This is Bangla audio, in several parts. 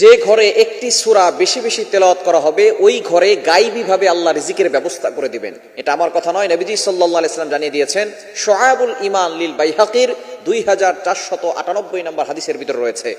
যে ঘরে একটি সূরা বেশি বেশি তেলাওয়াত করা হবে, ওই ঘরে গাইবীভাবে আল্লাহ রিজিকের ব্যবস্থা করে দিবেন। এটা আমার কথা নয়, নবীজি সাল্লাল্লাহু আলাইহি সাল্লাম জানিয়ে দিয়েছেন শোয়াবুল ইমান লিল বাইহাকির দুই হাজার চারশত আটানব্বই নম্বর হাদিসের ভিতরে রয়েছে।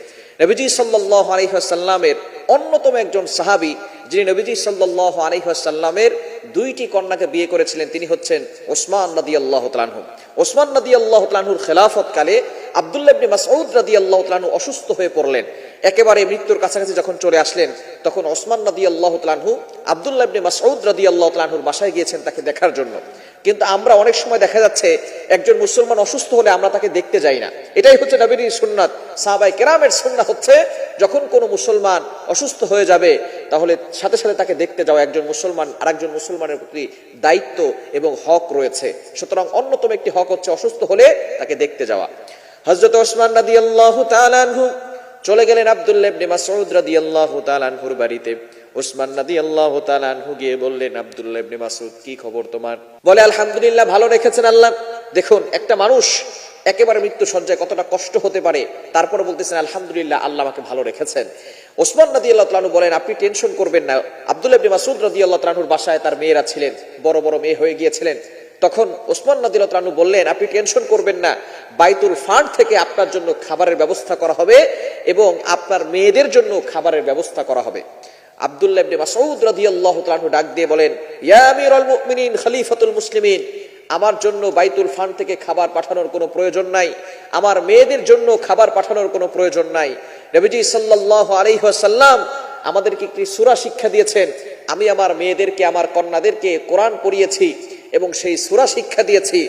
নবীজি সাল্লাল্লাহু আলাইহি সাল্লামের অন্যতম একজন সাহাবী, যিনি নবীজি সাল্লাল্লাহু আলাইহি সাল্লামের দুইটি কন্যাকে বিয়ে করেছিলেন, তিনি হচ্ছেন ওসমান নদী আল্লাহ তাআলাহু ওসমান নদী আল্লাহ খেলাফত কালে আব্দুল্লাহ ইবনে মাসউদ আল্লাহ তাআলাহু অসুস্থ হয়ে পড়লেন। একেবারে মৃত্যুর কাছাকাছি যখন চলে আসলেন, তখন ওসমান রাদিয়াল্লাহু তাআলাহু আব্দুল্লাহ ইবনে মাসউদ রাদিয়াল্লাহু তাআলাহুর বাসায় গিয়েছেন তাকে দেখার জন্য। কিন্তু আমরা অনেক সময় দেখা যাচ্ছে, একজন মুসলমান অসুস্থ হলে আমরা তাকে দেখতে যাই না। এটাই হচ্ছে নবীর সুন্নাত। সাহাবাই কেরামের সুন্নাত হচ্ছে, যখন কোনো মুসলমান অসুস্থ হয়ে যাবে, তাহলে সাথে সাথে তাকে দেখতে যাওয়া একজন মুসলমান, আরেকজন মুসলমানের প্রতি দায়িত্ব এবং হক রয়েছে। সুতরাং অন্যতম একটি হক হচ্ছে অসুস্থ হলে তাকে দেখতে যাওয়া। হজরত ওসমান রাদি আল্লাহ তালানহু চলে গেলেন মাসউদ রাদিয়াল্লাহু তাআলা আনহুর বাড়িতে। ওসমান রাদিয়াল্লাহু তাআলা আনহু গিয়ে বললেন মাসউদ, কি খবর তোমার? বলে, আলহামদুলিল্লাহ, ভালো রেখেছেন আল্লাহ। দেখুন, একটা মানুষ একেবারে মৃত্যু সজ্জায় কতটা কষ্ট হতে পারে, তারপরে বলতেছেন, আলহামদুলিল্লাহ, আল্লাহ আমাকে ভালো রেখেছেন। ওসমান রাদিয়াল্লাহু তাআলা বলেন, আপনি টেনশন করবেন না। আব্দুল্লাহ মাসুদ মাসউদ রাদিয়াল্লাহু তাআলার বাসায় তার মেয়েরা ছিলেন, বড় বড় মেয়ে হয়ে গিয়েছিলেন। তখন ওসমান নাদিল্লাহ তাআলা বললেন, আপনি টেনশন করবেন না। বাইতুল ফান্ড থেকে আপনার জন্য খাবারের ব্যবস্থা করা হবে এবং আপনার মেয়েদের জন্য খাবারের ব্যবস্থা করা হবে। আব্দুল্লাহ ইবনে মাসউদ রাদিয়াল্লাহু তাআলা ডাক দিয়ে বলেন, ইয়া আমিরুল মুমিনিন, খলিফাতুল মুসলিমিন, আমার জন্য বাইতুল ফান্ড থেকে খাবার পাঠানোর কোনো প্রয়োজন নাই। আমার মেয়েদের জন্য খাবার পাঠানোর কোনো প্রয়োজন নাই। নবীজি সাল্লাল্লাহু আলাইহি ওয়াসাল্লাম আমাদেরকে একটি সূরা শিক্ষা দিয়েছেন, আমি আমার মেয়েদেরকে, আমার কন্যাদেরকে কোরআন পড়িয়েছি এবং সেই সুরা শিক্ষা দিয়েছি,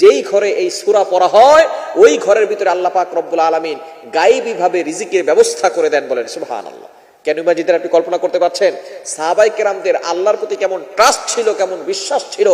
যেই ঘরে এই সুরা পড়া হয়, ওই ঘরের ভিতরে আল্লাহ পাক রব্বুল আলমিন গাইবী ভাবে রিজিকের ব্যবস্থা করে দেন বলেন সুবহান আল্লাহ কেন ইমাজিদের আপনি কল্পনা করতে পারছেন? সাহাবাই কেরামদের আল্লাহর প্রতি কেমন ট্রাস্ট ছিল, কেমন বিশ্বাস ছিল?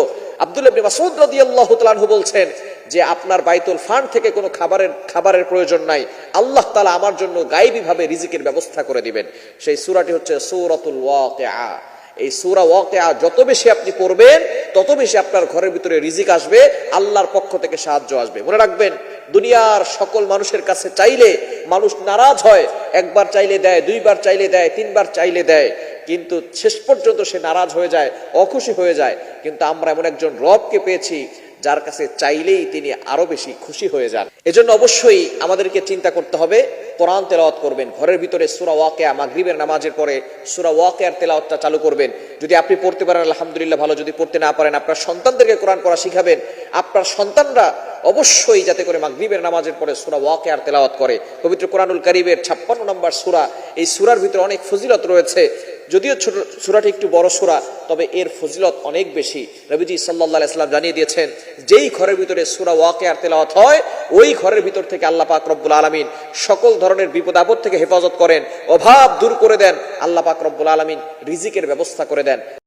আব্দুল ইবনে মাসউদ রাদিয়াল্লাহু বলছেন যে, আপনার বাইতুল ফান্ড থেকে কোনো খাবারের খাবারের প্রয়োজন নাই। আল্লাহ তাআলা আমার জন্য গাইবী ভাবে রিজিকের ব্যবস্থা করে দিবেন। সেই সূরাটি হচ্ছে সূরাতুল ওয়াকিআ এই সুরা ওয়াকেয়া যত বেশি আপনি পড়বেন, তত বেশি আপনার ঘরের ভিতরে রিজিক আসবে, আল্লাহর পক্ষ থেকে সাহায্য আসবে। মনে রাখবেন, দুনিয়ার সকল মানুষের কাছে চাইলে মানুষ নারাজ হয়, একবার চাইলে দেয়, দুইবার চাইলে দেয়, তিনবার চাইলে দেয়, কিন্তু শেষ পর্যন্ত সে নারাজ হয়ে যায়, অখুশি হয়ে যায়। কিন্তু আমরা এমন একজন রবকে পেয়েছি যার কাছে চাইলেই তিনি আরও বেশি খুশি হয়ে যান। এজন্য অবশ্যই আমাদেরকে চিন্তা করতে হবে, কোরআন তেলাওয়াত করবেন, ঘরের ভিতরে সুরা ওয়াকেয়া, মাগরিবের নামাজের পরে সুরা ওয়াকেয়ার তেলাওয়াতটা চালু করবেন। যদি আপনি পড়তে পারেন, আলহামদুলিল্লাহ ভালো, যদি পড়তে না পারেন, আপনার সন্তানদেরকে কোরআন পড়া শিখাবেন। আপনার সন্তানরা অবশ্যই যাতে করে মাগরিবের নামাজের পরে সুরা ওয়াকেয়ার তেলাওয়াত করে। পবিত্র কোরআনুল কারিবের ছাপ্পান্ন নম্বর সুরা, এই সুরার ভিতরে অনেক ফজিলত রয়েছে। যদিও ছোট সুরাটি একটু বড় সুরা, তবে এর ফজিলত অনেক বেশি। রবিজি সাল্লাহ ইসলাম জানিয়ে দিয়েছেন, যেই ঘরের ভিতরে সুরা ওয়াকে আর তেলাওয়াত হয়, ওই ঘরের ভিতর থেকে আল্লাহ পাক রব্বুল আলমিন সকল ধরনের বিপদ আপদ থেকে হেফাজত করেন, অভাব দূর করে দেন, আল্লাহ পাক রব্বুল আলমিন রিজিকের ব্যবস্থা করে দেন।